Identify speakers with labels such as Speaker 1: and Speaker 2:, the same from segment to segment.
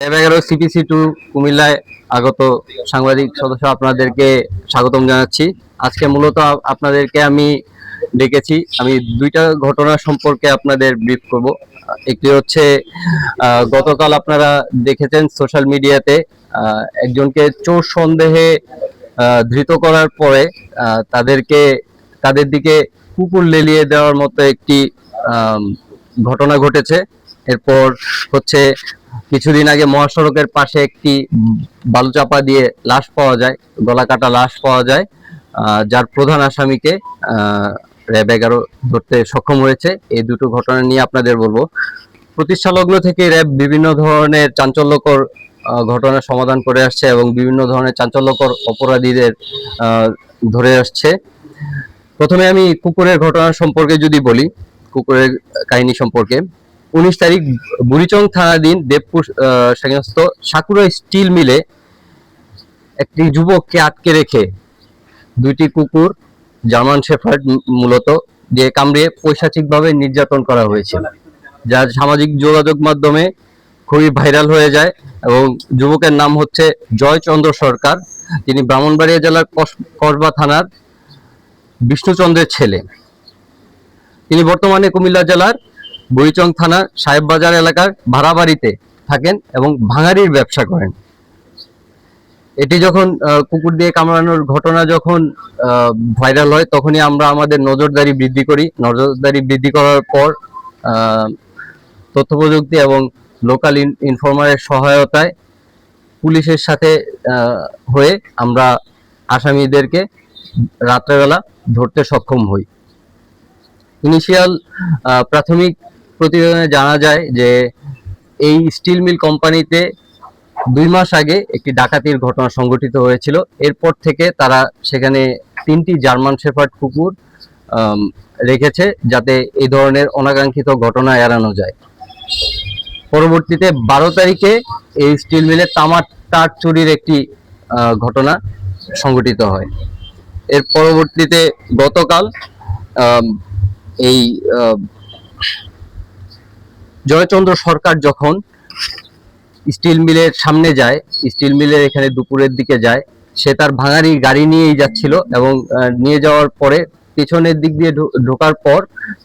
Speaker 1: এগারো CPC two কুমিল্লায় আগত সাংবাদিক সদস্য আপনাদেরকে স্বাগতম জানাচ্ছি। আজকে মূলত আপনাদেরকে আমি ডেকেছি। আমি দুইটা ঘটনা সম্পর্কে আপনাদের ব্রিফ করব। একটি হচ্ছে গতকাল আপনারা দেখেছেন সোশ্যাল মিডিয়াতে একজনকে চোর সন্দেহে ধৃত করার পরে তাদেরকে, তাদের দিকে কুকুর লেলিয়ে দেওয়ার মতো একটি ঘটনা ঘটেছে। এরপর হচ্ছে কিছুদিন আগে মহাসড়কের পাশে একটি বালু চাপা দিয়ে লাশ পাওয়া যায়, গলা কাটা লাশ পাওয়া যায় যার প্রধান আসামিকে র্যাব এগারো ধরতে সক্ষম হয়েছে। এই দুটো ঘটনা নিয়ে আপনাদের বলব। প্রতিষ্ঠা লগ্ন থেকে র্যাব বিভিন্ন ধরনের চাঞ্চল্যকর ঘটনা সমাধান করে আসছে এবং বিভিন্ন ধরনের চাঞ্চল্যকর অপরাধীদের ধরে আসছে। প্রথমে আমি কুকুরের ঘটনা সম্পর্কে যদি বলি, কুকুরের কাহিনী সম্পর্কে। উনিশ তারিখ বুড়িচং থানাধীন দেবপুর সংস্থ সাকুরা স্টিল মিলে একটি যুবককে আটকে রেখে দুইটি কুকুর, জার্মান শেফার্ড মূলত যে কামড়িয়ে পৈশাচিকভাবে নির্যাতন করা হয়েছিল যা সামাজিক যোগাযোগ মাধ্যমে খুবই ভাইরাল হয়ে যায় এবং যুবকের নাম হচ্ছে জয়চন্দ্র সরকার। তিনি ব্রাহ্মণবাড়িয়া জেলার কসবা থানার বিষ্ণুচন্দ্রের ছেলে। তিনি বর্তমানে কুমিল্লা জেলার বুড়িচং থানা সাহেববাজার এলাকার ভাড়া বাড়িতে থাকেন এবং ভাঙারির ব্যবসা করেন। এটি যখন কুকুর দিয়ে কামড়ানোর ঘটনা যখন ভাইরাল হয়, তখনই আমরা আমাদের নজরদারি বৃদ্ধি করি। নজরদারি বৃদ্ধি করার পর তথ্য প্রযুক্তি এবং লোকাল ইনফরমারের সহায়তায় পুলিশের সাথে হয়ে আমরা আসামিদেরকে রাত্রেবেলা ধরতে সক্ষম হই। ইনিশিয়াল প্রাথমিক প্রতিবেদনে জানা যায় যে এই স্টিল মিল কোম্পানিতে দুই মাস আগে একটি ডাকাতির ঘটনা সংঘটিত হয়েছিল। এরপর থেকে তারা সেখানে তিনটি জার্মান শেফার্ড কুকুর রেখেছে যাতে এই ধরনের অনাকাঙ্ক্ষিত ঘটনা এড়ানো যায়। পরবর্তীতে বারো তারিখে এই স্টিল মিলে তামার তার চুরির একটি ঘটনা সংঘটিত হয়। এর পরবর্তীতে গতকাল এই জয়চন্দ্র সরকার যখন স্টিল মিলের সামনে যায়, স্টিল মিলের এখানে দুপুরের দিকে যায়, সে তার ভাঙারি গাড়ি নিয়েই যাচ্ছিল এবং নিয়ে যাওয়ার পরে পেছনের দিক দিয়ে ঢোকার পর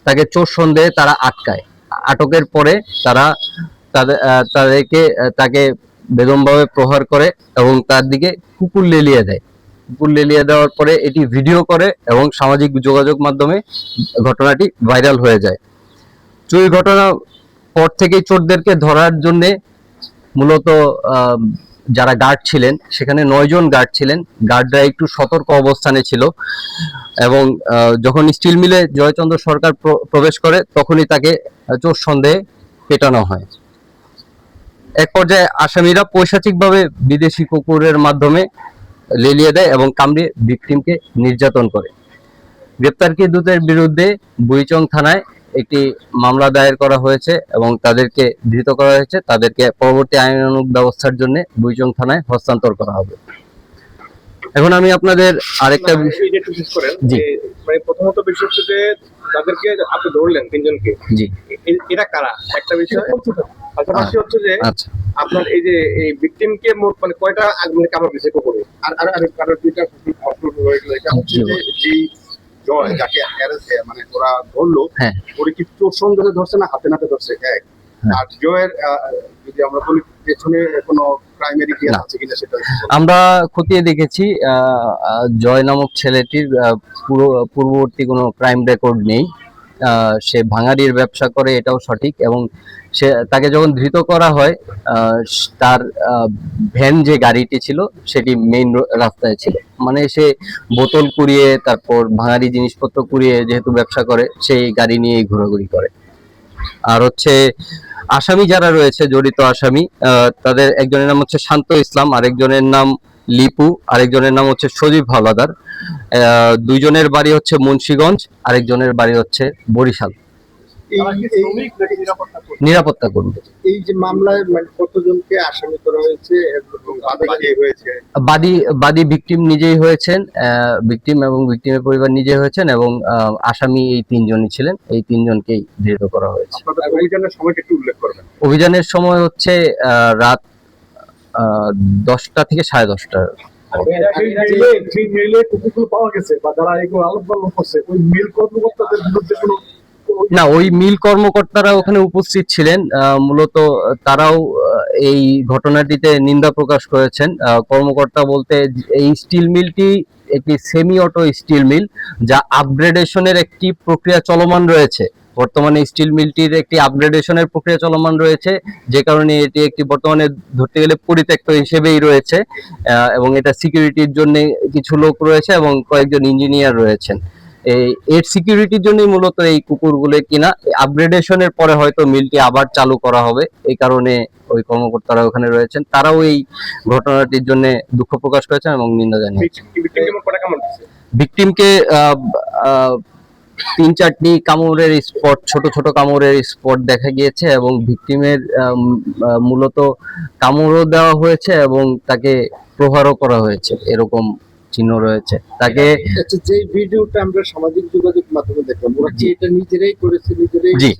Speaker 1: তাকে চোর সন্দেহে তারা আটকায়। আটকের পরে তারা তাদের তাদেরকে তাকে বেদমভাবে প্রহার করে এবং তার দিকে কুকুর লেলিয়ে দেয়। কুকুর লেলিয়ে দেওয়ার পরে এটি ভিডিও করে এবং সামাজিক যোগাযোগ মাধ্যমে ঘটনাটি ভাইরাল হয়ে যায়। চুরি ঘটনা পর থেকেই চোরদেরকে ধরার জন্যে মূলত যারা গার্ড ছিলেন, সেখানে নয় জন গার্ড ছিলেন। গার্ডরা একটু সতর্ক অবস্থানে ছিল এবং যখন স্টিল মিলে জয়চন্দ্র সরকার প্র- প্রবেশ করে, তখনই তাকে চোর সন্দেহে পেটানো হয়। এক পর্যায়ে আসামিরা পৈশাচিকভাবে বিদেশি কুকুরের মাধ্যমে লেলিয়ে দেয় এবং কামড়ে ভিকটিমকে নির্যাতন করে। গ্রেপ্তারকৃতদের বিরুদ্ধে বুইচং থানায় একটি মামলা দায়ের করা হয়েছে এবং তাদেরকে ধৃত করা হয়েছে। তাদেরকে পরবর্তী আইনানুগ ব্যবস্থার জন্য বুইচং থানায় হস্তান্তর করা হবে। এখন আমি আপনাদের আরেকটা বিষ-
Speaker 2: এই যে একটু শেষ করেন
Speaker 1: জি।
Speaker 2: মানে প্রথমত বিষয় হচ্ছে যে তাদেরকে আপনি ধরলেন তিনজনকে।
Speaker 1: জি।
Speaker 2: এরা কারা? একটা বিষয়। পাশাপাশি হচ্ছে যে
Speaker 1: আচ্ছা।
Speaker 2: আপনার এই যে এই ভিকটিমকে মোট মানে কয়টা আগুনে কামড় দিয়েছে কুকুরে? আর আর আর কারোর দুইটা রয়ে গেল এটা হচ্ছে যে যাকে arrest, মানে ওরা ধরলো
Speaker 1: হ্যাঁ।
Speaker 2: ওরে কি চোর সন্দেহে ধরছে না হাতে নাতে ধরছে? এক।
Speaker 1: হ্যাঁ।
Speaker 2: আর জয়ের যদি আমরা বলি পেছনে কোনো ইতিহাস আছে কিনা সেটা
Speaker 1: আমরা খতিয়ে দেখেছি জয় নামক ছেলেটির পুরো পূর্ববর্তী কোনো ক্রাইম রেকর্ড নেই। সে ভাঙাড়ির ব্যবসা করে, এটাও সঠিক এবং সে, তাকে যখন ধৃত করা হয় তার ভ্যান যে গাড়িটি ছিল, সেটি মেইন রাস্তায় ছিল। মানে সে বোতল কুড়িয়ে, তারপর ভাঙাড়ি জিনিসপত্র কুড়িয়ে যেহেতু ব্যবসা করে, সেই গাড়ি নিয়েই ঘোরাঘুরি করে। আর হচ্ছে, আসামি যারা রয়েছে, জড়িত আসামি তাদের একজনের নাম হচ্ছে শান্ত ইসলাম, আরেকজনের নাম লিপু আরেকজনের নাম হচ্ছে সজীব হাওলাদার দুইজনের বাড়ি হচ্ছে মুন্সীগঞ্জ আরেকজনের বাড়ি হচ্ছে বরিশাল। নিরাপত্তা কর্মী।
Speaker 2: এই যে মামলায় মানে কতজনকে আসামি করা হয়েছে? বাদী
Speaker 1: বাদী ভিকটিম নিজেই হয়েছেন ভিকটিম এবং ভিকটিমের পরিবার নিজে হয়েছেন এবং আসামি এই তিনজনই ছিলেন। এই তিনজনকেই ধৃত করা হয়েছে।
Speaker 2: অভিযানের সময়টা একটু উল্লেখ করবেন।
Speaker 1: অভিযানের সময় হচ্ছে রাত দশটা থেকে সাড়ে দশটা। না, ওই মিল কর্মকর্তারা ওখানে উপস্থিত ছিলেন। মূলত তারাও এই ঘটনাটিতে নিন্দা প্রকাশ করেছেন। কর্মকর্তা বলতে এই স্টিল মিলটি একটি সেমি অটো স্টিল মিল যা আপগ্রেডেশনের একটি প্রক্রিয়া চলমান রয়েছে। বর্তমানে স্টিল মিলটির একটি আপগ্রেডেশনের প্রক্রিয়া চলমান রয়েছে। যে কারণে এটি একটি বর্তমানে ধরতে গেলে পরিত্যক্ত হিসেবেই রয়েছে এবং এটা সিকিউরিটির জন্য কিছু লোক রয়েছে এবং কয়েকজন ইঞ্জিনিয়ার রয়েছেন। এই এর সিকিউরিটির জন্যই মূলত এই কুকুরগুলো কিনা। আপগ্রেডেশনের পরে হয়তো মিলটি আবার চালু করা হবে। এই কারণে ওই কর্মকর্তারা ওখানে রয়েছেন। তারাও এই ঘটনাটির জন্য দুঃখ প্রকাশ করেছেন এবং নিন্দা জানিয়েছেন।
Speaker 2: ভিকটিমকে
Speaker 1: তিন চারটি কামড়ের স্পট ছোট ছোট কামড়ের স্পট দেখা গিয়েছে এবং ভিকটিমের মূলত কামড়ও দেওয়া হয়েছে এবং তাকে প্রহারও করা হয়েছে এরকম চিহ্ন রয়েছে। তাকে
Speaker 3: আচ্ছা যে ভিডিওটা আমরা সামাজিক যোগাযোগ মাধ্যমে দেখলাম ওরা কি এটা নিজেরাই করেছে নিজেরাই
Speaker 1: জি।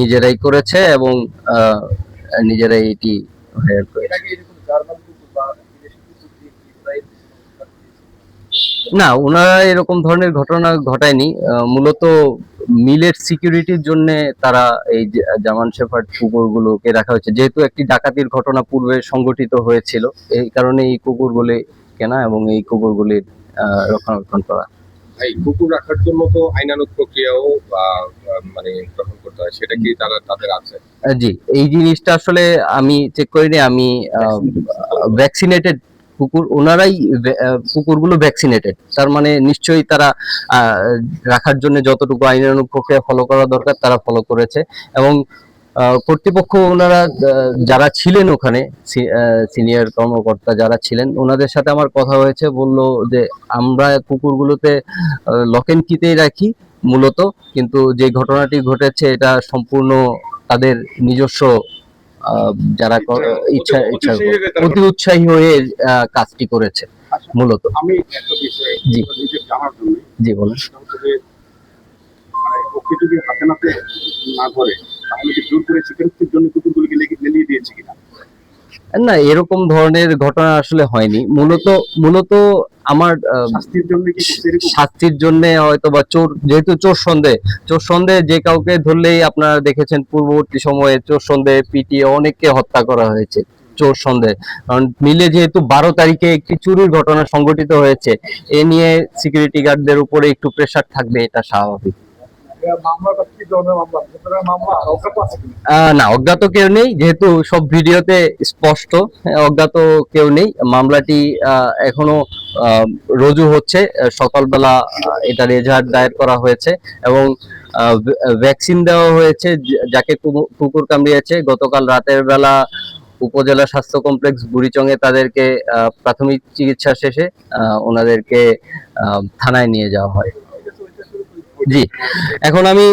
Speaker 1: নিজেরাই করেছে এবং নিজেরাই এটি করেছে।
Speaker 3: এর আগে এরকম জার্মান কুকুর বা বিদেশি কুকুর দিয়ে কি প্রায়
Speaker 1: না ওনারা এরকম ধরনের ঘটনা ঘটায়নি। মূলত মিলের সিকিউরিটির জন্য তারা এই জামান শেফার্ড কুকুরগুলোকে রাখা হয়েছে। যেহেতু একটি ডাকাতির ঘটনা পূর্বে সংগঠিত হয়েছিল এই কারণে এই কুকুরগুলি কেনা এবং এই কুকুরগুলির আহ, রক্ষণাবেক্ষণ করা।
Speaker 2: ভাই কুকুর রাখার জন্য তো আইনানুগ প্রক্রিয়াও মানে গ্রহণ করতে হয় সেটা কি তারা তাদের আছে?
Speaker 1: জি এই জিনিসটা আসলে আমি চেক করিনি আমি ভ্যাকসিনেটেড কুকুর ওনারাই কুকুরগুলো ভ্যাকসিনেটেড তার মানে নিশ্চয়ই তারা রাখার জন্য যতটুকু আইনানুগ প্রক্রিয়া ফলো করা দরকার, তারা ফলো করেছে। এবং কর্তৃপক্ষ ওনারা যারা ছিলেন ওখানে সিনিয়র কর্মকর্তা যারা ছিলেন, ওনাদের সাথে আমার কথা হয়েছে, বলল যে আমরা কুকুরগুলোতে লক এন্ড কিতেই রাখি, মূলত। কিন্তু যে ঘটনাটি ঘটেছে, এটা সম্পূর্ণ তাদের নিজস্ব যারা ইচ্ছা ইচ্ছা অতি উৎসাহী হয়ে কাজটি করেছে মূলত।
Speaker 2: আমি
Speaker 1: জি। জি বলেন।
Speaker 2: মানে ওকে যদি হাতে নাতে না ধরে তাহলে কি জোর করে সিকিউরিটির জন্য কুকুরগুলোকে লেলিয়ে দিয়েছে কিনা?
Speaker 1: না এরকম ধরনের ঘটনা আসলে হয়নি। মূলত মূলত আমার
Speaker 2: শাস্তির জন্য
Speaker 1: হয়তো বা চোর যেহেতু চোর সন্দেহ চোর সন্দেহ যে কাউকে ধরলেই আপনারা দেখেছেন পূর্ববর্তী সময়ে চোর সন্দেহ পিটিয়ে অনেককে হত্যা করা হয়েছে চোর সন্দেহ। কারণ মিলে যেহেতু বারো তারিখে একটি চুরির ঘটনা সংঘটিত হয়েছে এ নিয়ে সিকিউরিটি গার্ডদের উপরে একটু প্রেশার থাকবে এটা স্বাভাবিক। না, অজ্ঞাত কেউ নেই, যেহেতু সব ভিডিওতে স্পষ্ট অজ্ঞাত কেউ নেই। মামলাটি এখনও রুজু হচ্ছে। সকালবেলা এটা রেজাল্ট দায়ের করা হয়েছে এবং ভ্যাকসিন দেওয়া হয়েছে যাকে কুকুর কামড়িয়েছে। গতকাল রাতের বেলা উপজেলা স্বাস্থ্য কমপ্লেক্স বুড়িচংয়ে তাদেরকে প্রাথমিক চিকিৎসা শেষে ওনাদেরকে থানায় নিয়ে যাওয়া হয়। জি। এখন আমি